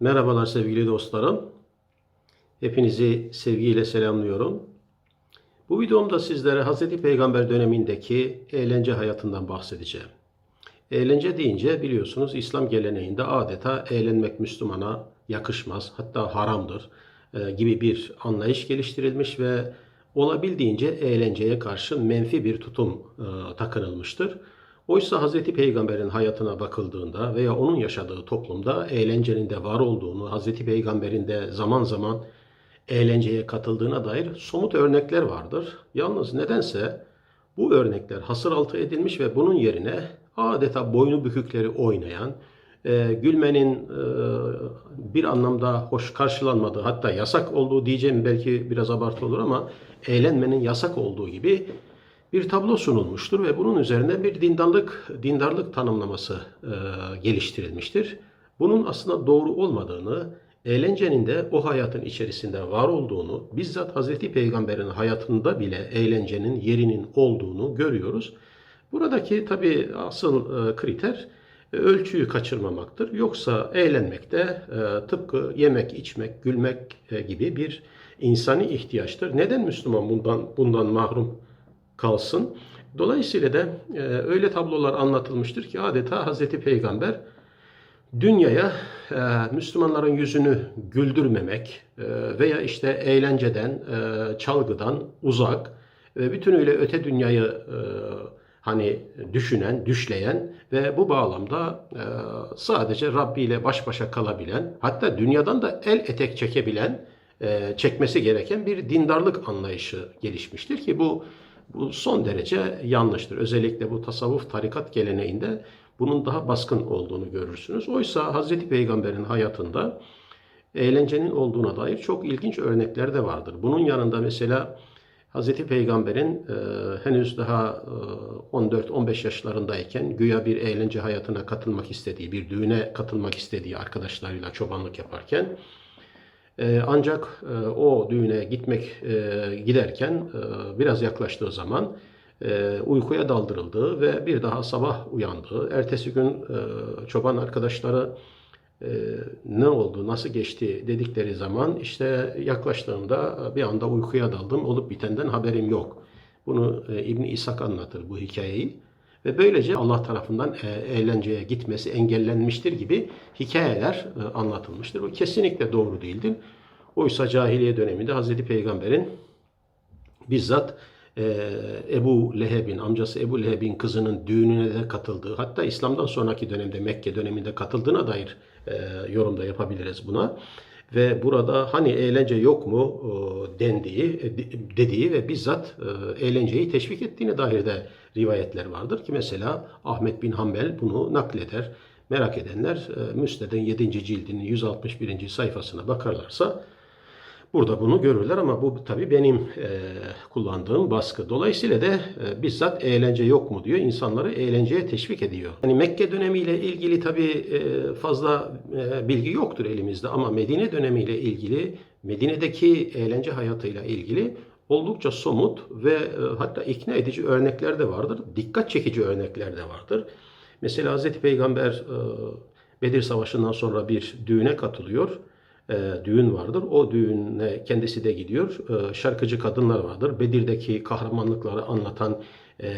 Merhabalar sevgili dostlarım. Hepinizi sevgiyle selamlıyorum. Bu videomda sizlere Hz. Peygamber dönemindeki eğlence hayatından bahsedeceğim. Eğlence deyince biliyorsunuz İslam geleneğinde adeta eğlenmek Müslümana yakışmaz, hatta haramdır e, gibi bir anlayış geliştirilmiş ve olabildiğince eğlenceye karşı menfi bir tutum e, takınılmıştır. Oysa Hz. Peygamber'in hayatına bakıldığında veya onun yaşadığı toplumda eğlencenin de var olduğunu, Hz. Peygamber'in de zaman zaman eğlenceye katıldığına dair somut örnekler vardır. Yalnız nedense bu örnekler hasır altı edilmiş ve bunun yerine adeta boynu bükükleri oynayan, e, gülmenin e, bir anlamda hoş karşılanmadığı hatta yasak olduğu diyeceğim belki biraz abartı olur ama eğlenmenin yasak olduğu gibi bir tablo sunulmuştur ve bunun üzerine bir dindarlık dindarlık tanımlaması e, geliştirilmiştir. Bunun aslında doğru olmadığını, eğlencenin de o hayatın içerisinde var olduğunu, bizzat Hazreti Peygamber'in hayatında bile eğlencenin yerinin olduğunu görüyoruz. Buradaki tabi asıl e, kriter e, ölçüyü kaçırmamaktır. Yoksa eğlenmek de e, tıpkı yemek, içmek, gülmek e, gibi bir insani ihtiyaçtır. Neden Müslüman bundan bundan mahrum kalsın? Dolayısıyla da e, öyle tablolar anlatılmıştır ki adeta Hazreti Peygamber dünyaya e, Müslümanların yüzünü güldürmemek e, veya işte eğlenceden, e, çalgıdan uzak ve bütünüyle öte dünyayı e, hani düşünen, düşleyen ve bu bağlamda e, sadece Rabbi ile baş başa kalabilen, hatta dünyadan da el etek çekebilen, e, çekmesi gereken bir dindarlık anlayışı gelişmiştir ki bu bu son derece yanlıştır. Özellikle bu tasavvuf tarikat geleneğinde bunun daha baskın olduğunu görürsünüz. Oysa Hazreti Peygamber'in hayatında eğlencenin olduğuna dair çok ilginç örnekler de vardır. Bunun yanında mesela Hazreti Peygamber'in e, henüz daha e, 14-15 yaşlarındayken güya bir eğlence hayatına katılmak istediği, bir düğüne katılmak istediği arkadaşlarıyla çobanlık yaparken ancak e, o düğüne gitmek e, giderken e, biraz yaklaştığı zaman uykuya daldırıldığı ve bir daha sabah uyandığı, ertesi gün çoban arkadaşları ne oldu, nasıl geçti dedikleri zaman işte yaklaştığımda bir anda uykuya daldım, olup bitenden haberim yok. Bunu İbn İshak anlatır bu hikayeyi. Ve böylece Allah tarafından e, eğlenceye gitmesi engellenmiştir gibi hikayeler e, anlatılmıştır. Bu kesinlikle doğru değildir. Oysa cahiliye döneminde Hazreti Peygamber'in bizzat e, Ebu Leheb'in, amcası Ebu Leheb'in kızının düğününe de katıldığı, hatta İslam'dan sonraki dönemde Mekke döneminde katıldığına dair yorumda yapabiliriz buna. Ve burada hani eğlence yok mu e, dendiği, e, dediği ve bizzat e, eğlenceyi teşvik ettiğine dair de rivayetler vardır ki mesela Ahmet bin Hanbel bunu nakleder. Merak edenler Müsned'in 7. cildinin 161. sayfasına bakarlarsa Burada bunu görürler ama bu tabii benim e, kullandığım baskı. Dolayısıyla da e, bizzat eğlence yok mu diyor. İnsanları eğlenceye teşvik ediyor. Yani Mekke dönemiyle ilgili tabii e, fazla e, bilgi yoktur elimizde ama Medine dönemiyle ilgili Medine'deki eğlence hayatıyla ilgili oldukça somut ve e, hatta ikna edici örnekler de vardır. Dikkat çekici örnekler de vardır. Mesela Hz. Peygamber e, Bedir Savaşı'ndan sonra bir düğüne katılıyor e, düğün vardır. O düğüne kendisi de gidiyor. E, şarkıcı kadınlar vardır. Bedir'deki kahramanlıkları anlatan e,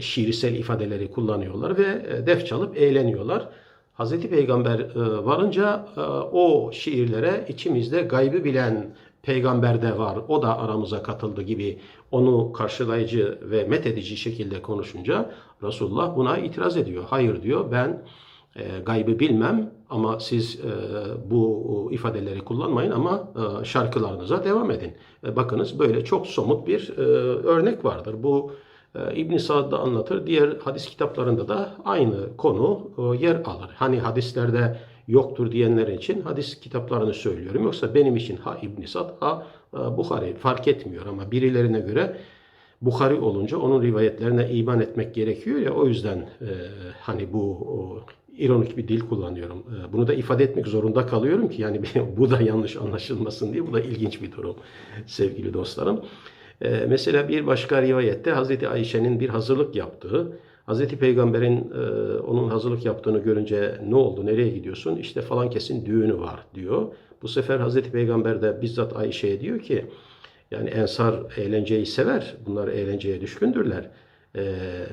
şiirsel ifadeleri kullanıyorlar ve e, def çalıp eğleniyorlar. Hazreti Peygamber e, varınca e, o şiirlere içimizde gaybı bilen peygamber de var. O da aramıza katıldı gibi onu karşılayıcı ve methedici şekilde konuşunca Resulullah buna itiraz ediyor. Hayır diyor ben e, gaybı bilmem ama siz e, bu ifadeleri kullanmayın ama e, şarkılarınıza devam edin. E, bakınız böyle çok somut bir e, örnek vardır. Bu e, İbn Sa'd da anlatır. Diğer hadis kitaplarında da aynı konu e, yer alır. Hani hadislerde yoktur diyenler için hadis kitaplarını söylüyorum. Yoksa benim için ha İbn Sa'd ha e, Bukhari fark etmiyor ama birilerine göre Bukhari olunca onun rivayetlerine iman etmek gerekiyor ya o yüzden e, hani bu o, ironik bir dil kullanıyorum. E, bunu da ifade etmek zorunda kalıyorum ki yani bu da yanlış anlaşılmasın diye. Bu da ilginç bir durum sevgili dostlarım. E, mesela bir başka rivayette Hazreti Ayşe'nin bir hazırlık yaptığı Hazreti Peygamber'in e, onun hazırlık yaptığını görünce ne oldu, nereye gidiyorsun? İşte falan kesin düğünü var diyor. Bu sefer Hazreti Peygamber de bizzat Ayşe'ye diyor ki yani Ensar eğlenceyi sever. Bunlar eğlenceye düşkündürler. Ee,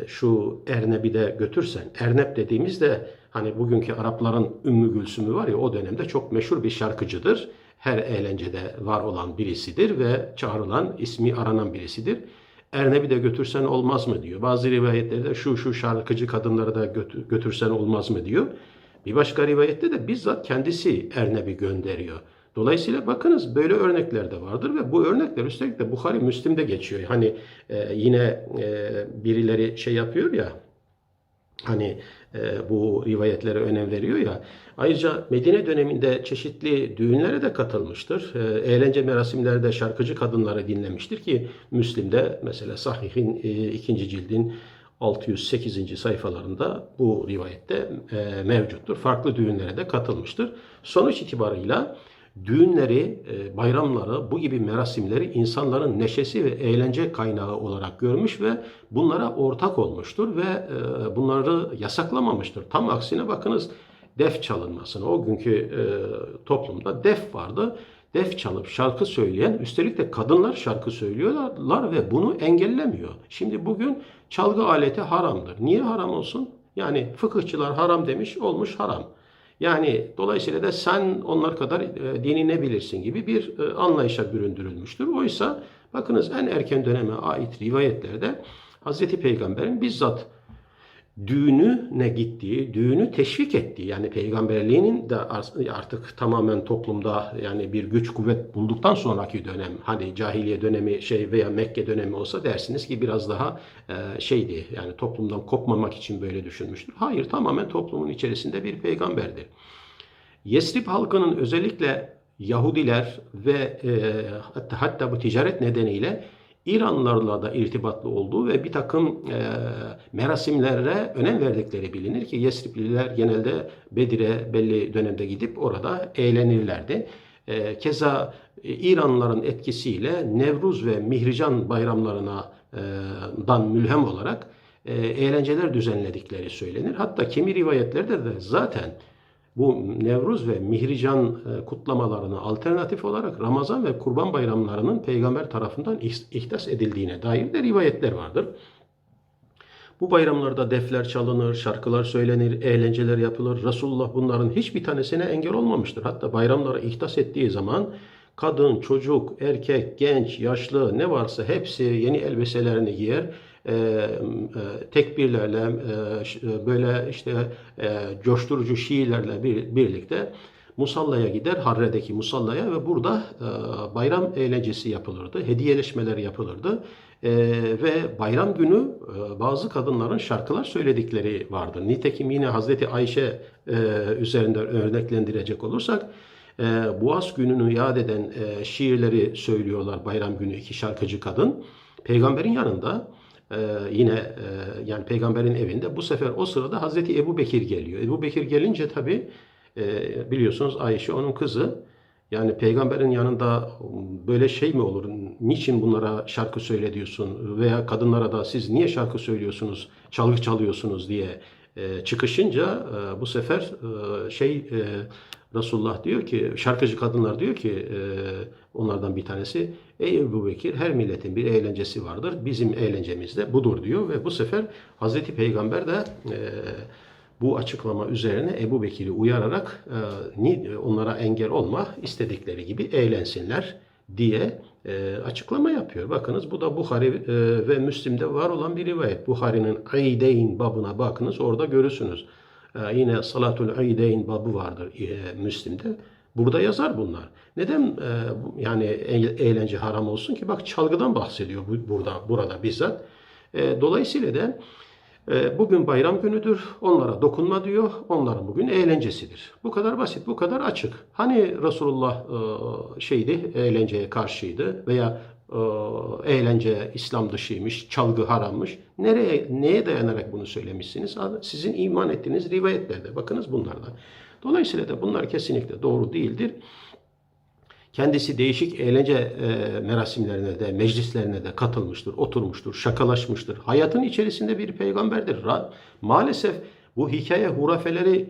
şu Erneb'i de götürsen. Ernep dediğimizde hani bugünkü Arapların Ümmü Gülsüm'ü var ya o dönemde çok meşhur bir şarkıcıdır. Her eğlencede var olan birisidir ve çağrılan, ismi aranan birisidir. Erneb'i de götürsen olmaz mı diyor. Bazı rivayetlerde şu şu şarkıcı kadınları da götür, götürsen olmaz mı diyor. Bir başka rivayette de bizzat kendisi Erneb'i gönderiyor. Dolayısıyla bakınız böyle örnekler de vardır ve bu örnekler üstelik de Bukhari Müslim'de geçiyor. Hani e, yine e, birileri şey yapıyor ya hani e, bu rivayetlere önem veriyor ya. Ayrıca Medine döneminde çeşitli düğünlere de katılmıştır. E, eğlence merasimlerde şarkıcı kadınları dinlemiştir ki Müslim'de mesela Sahih'in e, ikinci cildin 608. sayfalarında bu rivayette mevcuttur. Farklı düğünlere de katılmıştır. Sonuç itibarıyla düğünleri, e, bayramları, bu gibi merasimleri insanların neşesi ve eğlence kaynağı olarak görmüş ve bunlara ortak olmuştur ve e, bunları yasaklamamıştır. Tam aksine bakınız def çalınmasına. O günkü e, toplumda def vardı. Def çalıp şarkı söyleyen, üstelik de kadınlar şarkı söylüyorlar ve bunu engellemiyor. Şimdi bugün çalgı aleti haramdır. Niye haram olsun? Yani fıkıhçılar haram demiş, olmuş haram. Yani dolayısıyla da sen onlar kadar e, dini ne bilirsin gibi bir e, anlayışa büründürülmüştür. Oysa bakınız en erken döneme ait rivayetlerde Hazreti Peygamber'in bizzat düğününe gittiği, düğünü teşvik ettiği yani peygamberliğinin de artık tamamen toplumda yani bir güç kuvvet bulduktan sonraki dönem hani cahiliye dönemi şey veya Mekke dönemi olsa dersiniz ki biraz daha e, şeydi yani toplumdan kopmamak için böyle düşünmüştür. Hayır tamamen toplumun içerisinde bir peygamberdir. Yesrib halkının özellikle Yahudiler ve e, hatta, hatta bu ticaret nedeniyle İranlılarla da irtibatlı olduğu ve bir takım e, merasimlere önem verdikleri bilinir ki Yesripliler genelde Bedir'e belli dönemde gidip orada eğlenirlerdi. E, keza e, İranlıların etkisiyle Nevruz ve Mihrican bayramlarına e, dan mülhem olarak e, eğlenceler düzenledikleri söylenir. Hatta kimi rivayetlerde de zaten bu Nevruz ve Mihrican e, kutlamalarına alternatif olarak Ramazan ve Kurban bayramlarının peygamber tarafından ihdas edildiğine dair de rivayetler vardır. Bu bayramlarda defler çalınır, şarkılar söylenir, eğlenceler yapılır. Resulullah bunların hiçbir tanesine engel olmamıştır. Hatta bayramlara ihdas ettiği zaman kadın, çocuk, erkek, genç, yaşlı ne varsa hepsi yeni elbiselerini giyer e, e, tekbirlerle e, böyle işte e, coşturucu şiirlerle bir, birlikte musallaya gider, Harre'deki musallaya ve burada e, bayram eğlencesi yapılırdı, hediyeleşmeler yapılırdı. E, ve bayram günü e, bazı kadınların şarkılar söyledikleri vardır. Nitekim yine Hazreti Ayşe e, üzerinden örneklendirecek olursak, e, Boğaz gününü yad eden e, şiirleri söylüyorlar bayram günü iki şarkıcı kadın. Peygamberin yanında ee, yine e, yani peygamberin evinde bu sefer o sırada Hazreti Ebu Bekir geliyor. Ebu Bekir gelince tabi e, biliyorsunuz Ayşe onun kızı. Yani peygamberin yanında böyle şey mi olur? Niçin bunlara şarkı söyle diyorsun? Veya kadınlara da siz niye şarkı söylüyorsunuz, çalgı çalıyorsunuz diye e, çıkışınca e, bu sefer e, şey e, Resulullah diyor ki, şarkıcı kadınlar diyor ki e, onlardan bir tanesi, ey Ebu Bekir her milletin bir eğlencesi vardır, bizim eğlencemiz de budur diyor ve bu sefer Hazreti Peygamber de e, bu açıklama üzerine Ebu Bekir'i uyararak e, onlara engel olma istedikleri gibi eğlensinler diye e, açıklama yapıyor. Bakınız bu da Bukhari e, ve Müslim'de var olan bir rivayet. Bukhari'nin Aydeyn babına bakınız orada görürsünüz. Yine Salatul Aydeyn babı vardır e, Müslim'de. Burada yazar bunlar. Neden e, yani eğlence haram olsun ki? Bak çalgıdan bahsediyor bu, burada burada bizzat. E, dolayısıyla da bugün bayram günüdür. Onlara dokunma diyor. Onların bugün eğlencesidir. Bu kadar basit, bu kadar açık. Hani Resulullah şeydi, eğlenceye karşıydı veya eğlence İslam dışıymış, çalgı harammış. Nereye, neye dayanarak bunu söylemişsiniz? Sizin iman ettiğiniz rivayetlerde. Bakınız bunlardan. Dolayısıyla da bunlar kesinlikle doğru değildir. Kendisi değişik eğlence e, merasimlerine de, meclislerine de katılmıştır, oturmuştur, şakalaşmıştır. Hayatın içerisinde bir peygamberdir. Maalesef bu hikaye hurafeleri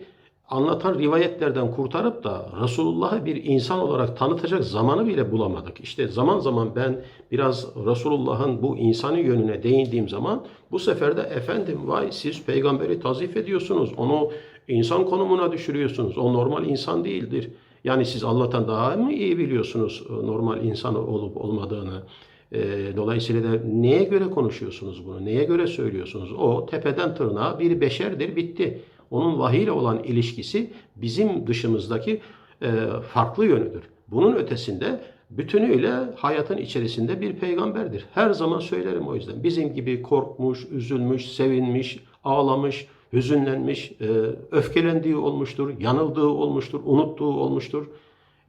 anlatan rivayetlerden kurtarıp da Resulullah'ı bir insan olarak tanıtacak zamanı bile bulamadık. İşte zaman zaman ben biraz Resulullah'ın bu insani yönüne değindiğim zaman bu sefer de efendim vay siz peygamberi tazif ediyorsunuz. Onu insan konumuna düşürüyorsunuz. O normal insan değildir. Yani siz Allah'tan daha mı iyi biliyorsunuz e, normal insan olup olmadığını? E, dolayısıyla da neye göre konuşuyorsunuz bunu? Neye göre söylüyorsunuz? O tepeden tırnağa bir beşerdir, bitti. Onun vahiy ile olan ilişkisi bizim dışımızdaki e, farklı yönüdür. Bunun ötesinde bütünüyle hayatın içerisinde bir peygamberdir. Her zaman söylerim o yüzden. Bizim gibi korkmuş, üzülmüş, sevinmiş, ağlamış, hüzünlenmiş, e, öfkelendiği olmuştur, yanıldığı olmuştur, unuttuğu olmuştur.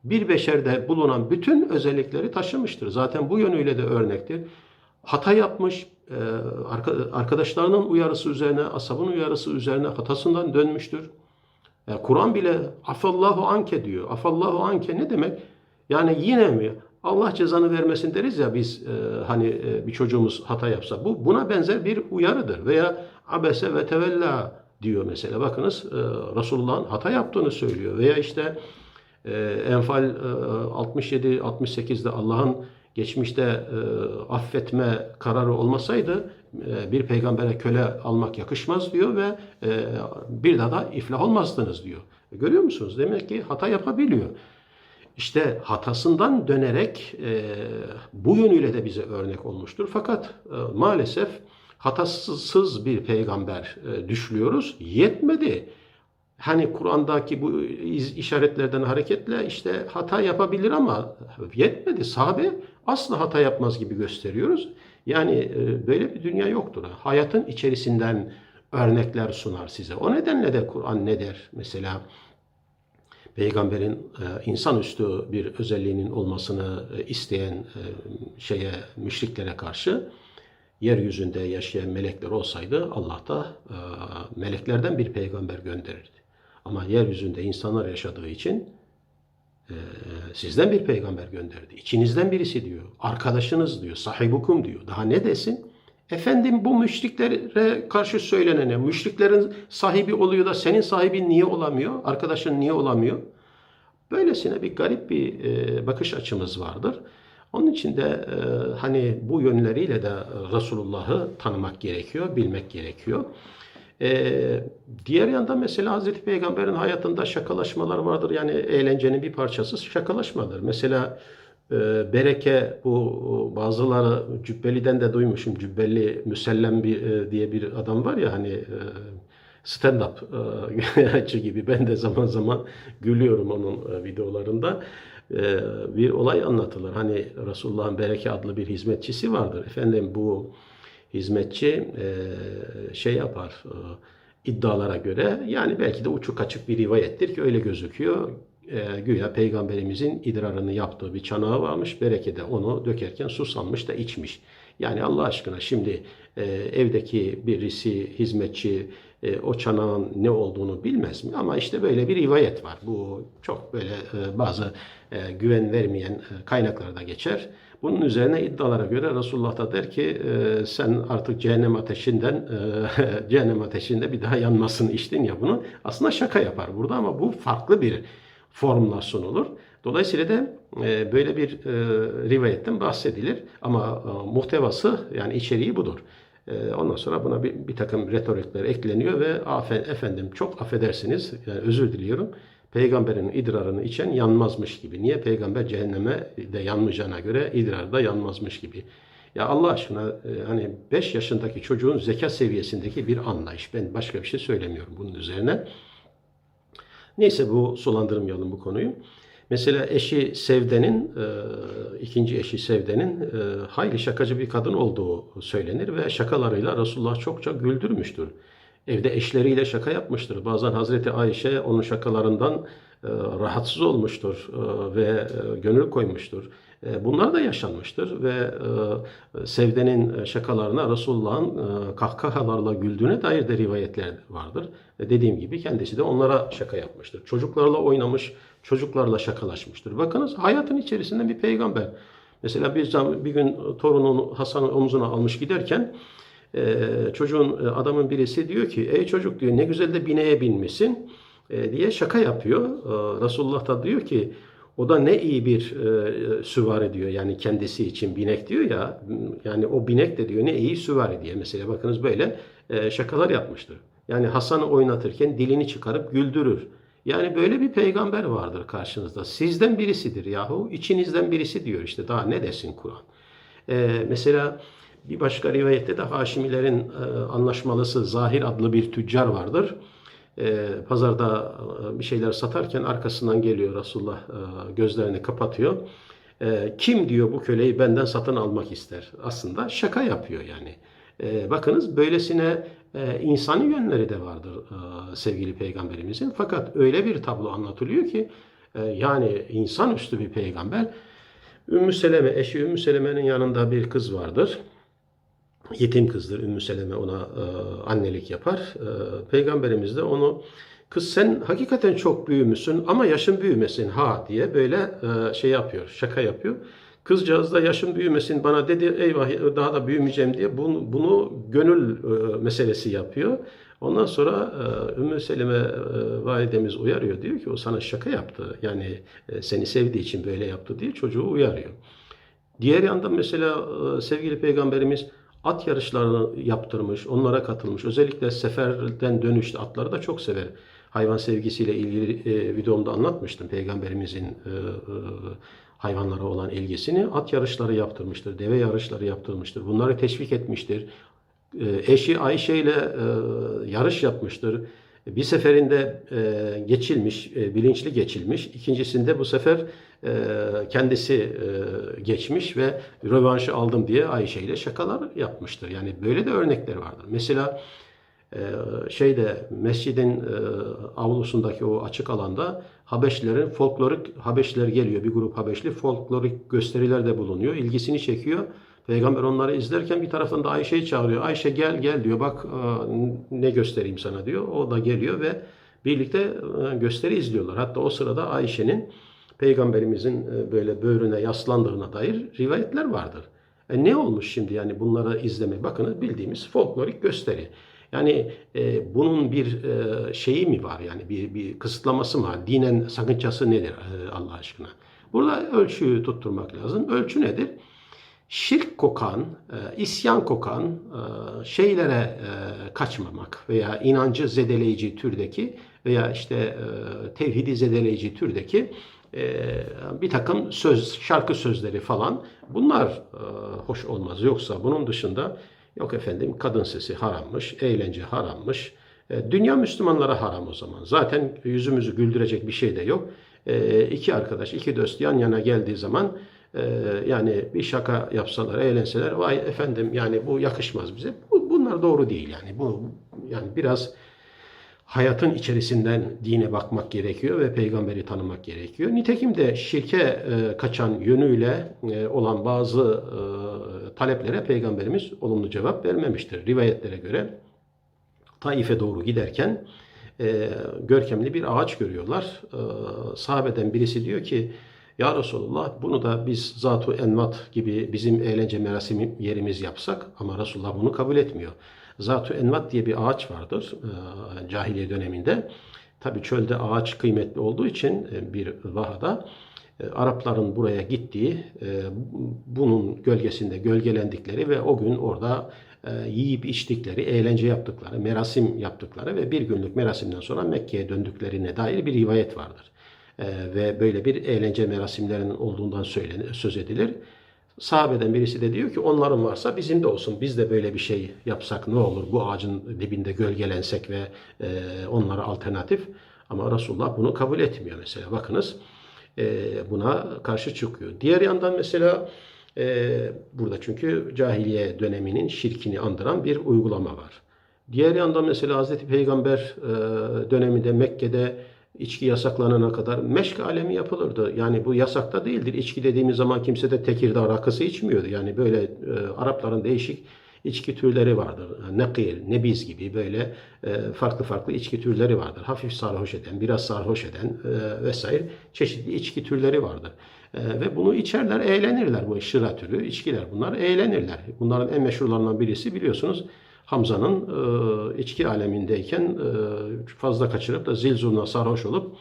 Bir beşerde bulunan bütün özellikleri taşımıştır. Zaten bu yönüyle de örnektir. Hata yapmış, e, arka- arkadaşlarının uyarısı üzerine, asabın uyarısı üzerine hatasından dönmüştür. E, Kur'an bile afallahu anke diyor. Afallahu anke ne demek? Yani yine mi? Allah cezanı vermesin deriz ya biz e, hani bir çocuğumuz hata yapsa. Bu buna benzer bir uyarıdır. Veya abese ve tevella diyor mesela. Bakınız e, Resulullah'ın hata yaptığını söylüyor. Veya işte Enfal e, 67-68'de Allah'ın geçmişte e, affetme kararı olmasaydı e, bir peygambere köle almak yakışmaz diyor ve e, bir daha da iflah olmazdınız diyor. Görüyor musunuz? Demek ki hata yapabiliyor. İşte hatasından dönerek e, bu yönüyle de bize örnek olmuştur. Fakat e, maalesef hatasız bir peygamber e, düşlüyoruz. Yetmedi. Hani Kur'an'daki bu işaretlerden hareketle işte hata yapabilir ama yetmedi. Sahabe asla hata yapmaz gibi gösteriyoruz. Yani e, böyle bir dünya yoktur. Hayatın içerisinden örnekler sunar size. O nedenle de Kur'an ne der? Mesela peygamberin e, insanüstü bir özelliğinin olmasını e, isteyen şeye müşriklere karşı yeryüzünde yaşayan melekler olsaydı Allah da meleklerden bir peygamber gönderirdi. Ama yeryüzünde insanlar yaşadığı için e, sizden bir peygamber gönderdi. İçinizden birisi diyor. Arkadaşınız diyor. Sahibukum diyor. Daha ne desin? Efendim bu müşriklere karşı söylenene, müşriklerin sahibi oluyor da senin sahibin niye olamıyor? Arkadaşın niye olamıyor? Böylesine bir garip bir e, bakış açımız vardır. Onun için de e, hani bu yönleriyle de Resulullah'ı tanımak gerekiyor, bilmek gerekiyor. E, diğer yanda mesela Hazreti Peygamber'in hayatında şakalaşmalar vardır. Yani eğlencenin bir parçası şakalaşmadır. Mesela e, Bereke bu bazıları Cübbeli'den de duymuşum. Cübbeli Müsellem bir, e, diye bir adam var ya hani e, stand-up e, gibi. Ben de zaman zaman gülüyorum onun e, videolarında. E, bir olay anlatılır. Hani Resulullah'ın Bereke adlı bir hizmetçisi vardır. Efendim bu hizmetçi e, şey yapar e, iddialara göre yani belki de uçuk açık bir rivayettir ki öyle gözüküyor. E, güya peygamberimizin idrarını yaptığı bir çanağı varmış. Bereke de onu dökerken susanmış da içmiş. Yani Allah aşkına şimdi e, evdeki birisi hizmetçi e, o çanağın ne olduğunu bilmez mi? Ama işte böyle bir rivayet var. Bu çok böyle e, bazı e, güven vermeyen e, kaynaklarda geçer. Bunun üzerine iddialara göre Resulullah da der ki e, sen artık cehennem ateşinden e, cehennem ateşinde bir daha yanmasını içtin ya bunu. Aslında şaka yapar burada ama bu farklı bir formülasyon olur. Dolayısıyla da e, böyle bir e, rivayetten bahsedilir ama e, muhtevası yani içeriği budur. E, ondan sonra buna bir, bir takım retorikler ekleniyor ve efendim çok affedersiniz yani özür diliyorum. Peygamberin idrarını içen yanmazmış gibi. Niye? Peygamber cehenneme de yanmayacağına göre idrar da yanmazmış gibi. Ya Allah aşkına e, hani 5 yaşındaki çocuğun zeka seviyesindeki bir anlayış. Ben başka bir şey söylemiyorum bunun üzerine. Neyse bu sulandırmayalım bu konuyu. Mesela eşi Sevde'nin, e, ikinci eşi Sevde'nin e, hayli şakacı bir kadın olduğu söylenir ve şakalarıyla Resulullah çokça güldürmüştür. Evde eşleriyle şaka yapmıştır. Bazen Hazreti Ayşe onun şakalarından e, rahatsız olmuştur ve gönül koymuştur. Bunlar da yaşanmıştır ve Sevde'nin şakalarına Resulullah'ın kahkahalarla güldüğüne dair de rivayetler vardır. Dediğim gibi kendisi de onlara şaka yapmıştır. Çocuklarla oynamış, Çocuklarla şakalaşmıştır. Bakınız hayatın içerisinde bir peygamber. Mesela bir, zam- bir gün torununu Hasan'ın omzuna almış giderken e, çocuğun e, adamın birisi diyor ki ey çocuk diyor ne güzel de bineğe binmişsin e, diye şaka yapıyor. E, Resulullah da diyor ki o da ne iyi bir e, süvari diyor yani kendisi için binek diyor ya yani o binek de diyor ne iyi süvari diye mesela bakınız böyle e, şakalar yapmıştır. Yani Hasan'ı oynatırken dilini çıkarıp güldürür. Yani böyle bir peygamber vardır karşınızda. Sizden birisidir yahu. içinizden birisi diyor işte. Daha ne desin Kur'an? Ee, mesela bir başka rivayette de Haşimilerin e, anlaşmalısı Zahir adlı bir tüccar vardır. Ee, pazarda e, bir şeyler satarken arkasından geliyor Resulullah e, gözlerini kapatıyor. Ee, kim diyor bu köleyi benden satın almak ister? Aslında şaka yapıyor yani. Ee, bakınız böylesine e, insani yönleri de vardır e, sevgili peygamberimizin. Fakat öyle bir tablo anlatılıyor ki e, yani insanüstü bir peygamber. Ümmü Seleme, eşi Ümmü Seleme'nin yanında bir kız vardır. Yetim kızdır Ümmü Seleme ona e, annelik yapar. E, Peygamberimiz de onu kız sen hakikaten çok büyümüşsün ama yaşın büyümesin ha diye böyle e, şey yapıyor, şaka yapıyor. Kızcağız da yaşım büyümesin bana dedi eyvah daha da büyümeyeceğim diye bunu, bunu gönül e, meselesi yapıyor. Ondan sonra e, Ümmü Seleme e, validemiz uyarıyor. Diyor ki o sana şaka yaptı. Yani e, seni sevdiği için böyle yaptı diye çocuğu uyarıyor. Diğer yandan mesela sevgili peygamberimiz at yarışlarını yaptırmış, onlara katılmış. Özellikle seferden dönüşte atları da çok sever. Hayvan sevgisiyle ilgili videomda anlatmıştım peygamberimizin hayvanlara olan ilgisini. At yarışları yaptırmıştır, deve yarışları yaptırmıştır. Bunları teşvik etmiştir. E, eşi Ayşe ile e, yarış yapmıştır. Bir seferinde e, geçilmiş, e, bilinçli geçilmiş. İkincisinde bu sefer kendisi geçmiş ve rövanşı aldım diye Ayşe ile şakalar yapmıştır. Yani böyle de örnekler vardır. Mesela şeyde mescidin e, avlusundaki o açık alanda Habeşlerin folklorik Habeşler geliyor. Bir grup Habeşli folklorik gösteriler de bulunuyor. İlgisini çekiyor. Peygamber onları izlerken bir taraftan da Ayşe'yi çağırıyor. Ayşe gel gel diyor. Bak ne göstereyim sana diyor. O da geliyor ve birlikte gösteri izliyorlar. Hatta o sırada Ayşe'nin peygamberimizin böyle böğrüne yaslandığına dair rivayetler vardır. E ne olmuş şimdi yani bunları izlemek? Bakın bildiğimiz folklorik gösteri. Yani e, bunun bir e, şeyi mi var yani bir, bir kısıtlaması mı var? Dinen sakıncası nedir e, Allah aşkına? Burada ölçüyü tutturmak lazım. Ölçü nedir? şirk kokan, e, isyan kokan e, şeylere e, kaçmamak veya inancı zedeleyici türdeki veya işte tevhidi zedeleyici türdeki bir takım söz, şarkı sözleri falan bunlar hoş olmaz. Yoksa bunun dışında yok efendim kadın sesi harammış, eğlence harammış. Dünya Müslümanlara haram o zaman. Zaten yüzümüzü güldürecek bir şey de yok. İki arkadaş, iki dost yan yana geldiği zaman ee, yani bir şaka yapsalar, eğlenseler vay efendim yani bu yakışmaz bize. Bu, bunlar doğru değil yani. Bu yani biraz hayatın içerisinden dine bakmak gerekiyor ve peygamberi tanımak gerekiyor. Nitekim de şirke e, kaçan yönüyle e, olan bazı e, taleplere peygamberimiz olumlu cevap vermemiştir. Rivayetlere göre Taif'e doğru giderken görkemli bir ağaç görüyorlar. E, sahabeden birisi diyor ki ya Resulullah bunu da biz Zatu Envat gibi bizim eğlence merasimi yerimiz yapsak ama Resulullah bunu kabul etmiyor. Zatu Envat diye bir ağaç vardır e, cahiliye döneminde. Tabi çölde ağaç kıymetli olduğu için e, bir vahada e, Arapların buraya gittiği, bunun gölgesinde gölgelendikleri ve o gün orada yiyip içtikleri, eğlence yaptıkları, merasim yaptıkları ve bir günlük merasimden sonra Mekke'ye döndüklerine dair bir rivayet vardır. Ee, ve böyle bir eğlence merasimlerinin olduğundan söylenir, söz edilir. Sahabeden birisi de diyor ki onların varsa bizim de olsun. Biz de böyle bir şey yapsak ne olur? Bu ağacın dibinde gölgelensek ve e, onlara alternatif. Ama Resulullah bunu kabul etmiyor mesela. Bakınız e, buna karşı çıkıyor. Diğer yandan mesela e, burada çünkü cahiliye döneminin şirkini andıran bir uygulama var. Diğer yandan mesela Hz. Peygamber e, döneminde Mekke'de içki yasaklanana kadar meşk alemi yapılırdı. Yani bu yasakta değildir. İçki dediğimiz zaman kimse de Tekirdağ rakısı içmiyordu. Yani böyle e, Arapların değişik içki türleri vardır. Nakil, nebiz gibi böyle e, farklı farklı içki türleri vardır. Hafif sarhoş eden, biraz sarhoş eden e, vesaire çeşitli içki türleri vardır. E, ve bunu içerler, eğlenirler bu şıra türü içkiler. Bunlar eğlenirler. Bunların en meşhurlarından birisi biliyorsunuz Hamza'nın e, içki alemindeyken e, fazla kaçırıp da zil sarhoş olup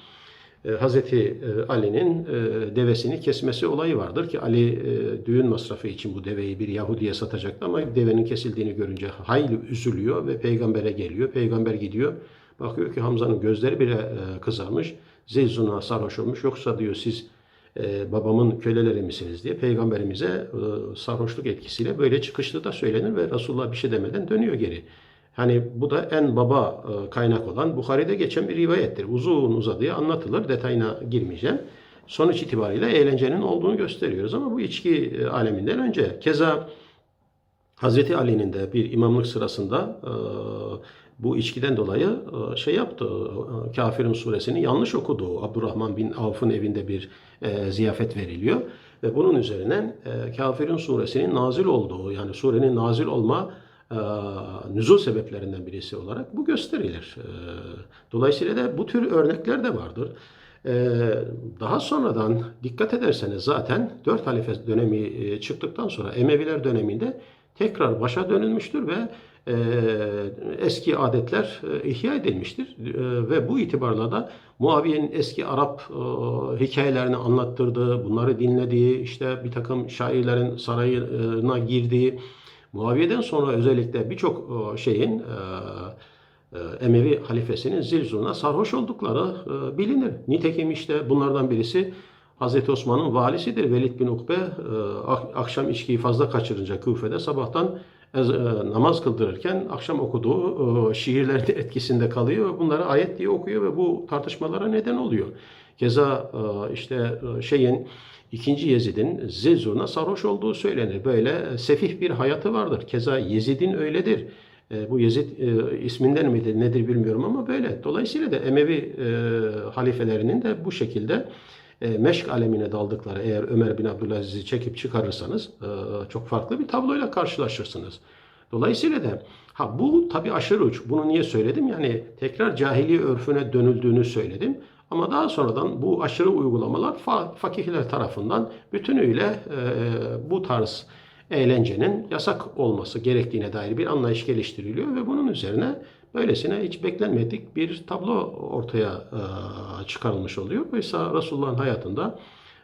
e, Hazreti e, Ali'nin e, devesini kesmesi olayı vardır ki Ali e, düğün masrafı için bu deveyi bir Yahudi'ye satacaktı ama devenin kesildiğini görünce hayli üzülüyor ve peygambere geliyor. Peygamber gidiyor. Bakıyor ki Hamza'nın gözleri bile e, kızarmış. Zeyzuna sarhoş olmuş. Yoksa diyor siz e, babamın köleleri misiniz diye peygamberimize e, sarhoşluk etkisiyle böyle çıkıştığı da söylenir ve Resulullah bir şey demeden dönüyor geri. Hani bu da en baba e, kaynak olan Bukhari'de geçen bir rivayettir. Uzun uzadıya anlatılır. Detayına girmeyeceğim. Sonuç itibariyle eğlencenin olduğunu gösteriyoruz ama bu içki aleminden önce. Keza Hazreti Ali'nin de bir imamlık sırasında e, bu içkiden dolayı e, şey yaptı. E, Kafirin suresini yanlış okudu. Abdurrahman bin Avf'ın evinde bir ziyafet veriliyor. Ve bunun üzerine Kafirin suresinin nazil olduğu yani surenin nazil olma nüzul sebeplerinden birisi olarak bu gösterilir. Dolayısıyla da bu tür örnekler de vardır. Daha sonradan dikkat ederseniz zaten 4 halife dönemi çıktıktan sonra Emeviler döneminde tekrar başa dönülmüştür ve e, eski adetler e, ihya edilmiştir. E, ve bu itibarla da Muaviye'nin eski Arap e, hikayelerini anlattırdığı, bunları dinlediği, işte bir takım şairlerin sarayına girdiği, Muaviye'den sonra özellikle birçok e, şeyin e, e, Emevi halifesinin zilzuruna sarhoş oldukları e, bilinir. Nitekim işte bunlardan birisi Hazreti Osman'ın valisidir Velid bin Ukbe. E, ak- akşam içkiyi fazla kaçırınca Küfe'de sabahtan e, namaz kıldırırken akşam okuduğu e, şiirlerin etkisinde kalıyor. Bunları ayet diye okuyor ve bu tartışmalara neden oluyor. Keza işte şeyin ikinci Yezid'in Zilzur'una sarhoş olduğu söylenir. Böyle sefih bir hayatı vardır. Keza Yezid'in öyledir. Bu Yezid isminden midir nedir bilmiyorum ama böyle. Dolayısıyla da Emevi halifelerinin de bu şekilde e, meşk alemine daldıkları eğer Ömer bin Abdülaziz'i çekip çıkarırsanız e, çok farklı bir tabloyla karşılaşırsınız. Dolayısıyla da ha bu tabii aşırı uç. Bunu niye söyledim? Yani tekrar cahiliye örfüne dönüldüğünü söyledim. Ama daha sonradan bu aşırı uygulamalar fa- fakihler tarafından bütünüyle e, bu tarz eğlencenin yasak olması gerektiğine dair bir anlayış geliştiriliyor ve bunun üzerine böylesine hiç beklenmedik bir tablo ortaya e, çıkarılmış oluyor. Oysa Resulullah'ın hayatında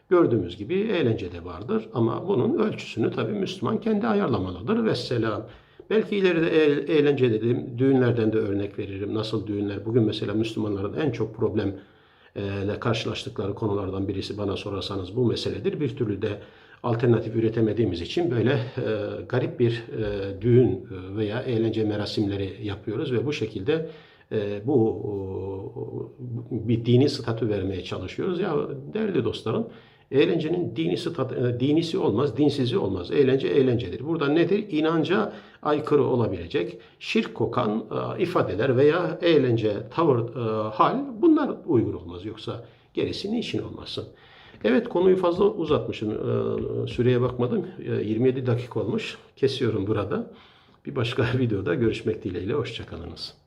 gördüğümüz gibi eğlence de vardır ama bunun ölçüsünü tabii Müslüman kendi ayarlamalıdır. Vesselam. Belki ileride e- eğlence dedim, düğünlerden de örnek veririm. Nasıl düğünler? Bugün mesela Müslümanların en çok problem ile karşılaştıkları konulardan birisi bana sorarsanız bu meseledir. Bir türlü de alternatif üretemediğimiz için böyle e, garip bir e, düğün e, veya eğlence merasimleri yapıyoruz ve bu şekilde e, bu o, bir dini statü vermeye çalışıyoruz. Ya değerli dostlarım Eğlencenin dini stat, e, dinisi olmaz, dinsizi olmaz. Eğlence eğlencedir. Burada nedir? İnanca aykırı olabilecek, şirk kokan e, ifadeler veya eğlence, tavır, e, hal bunlar uygun olmaz. Yoksa gerisi niçin olmasın? Evet konuyu fazla uzatmışım. E, süreye bakmadım. E, 27 dakika olmuş. Kesiyorum burada. Bir başka videoda görüşmek dileğiyle. Hoşçakalınız.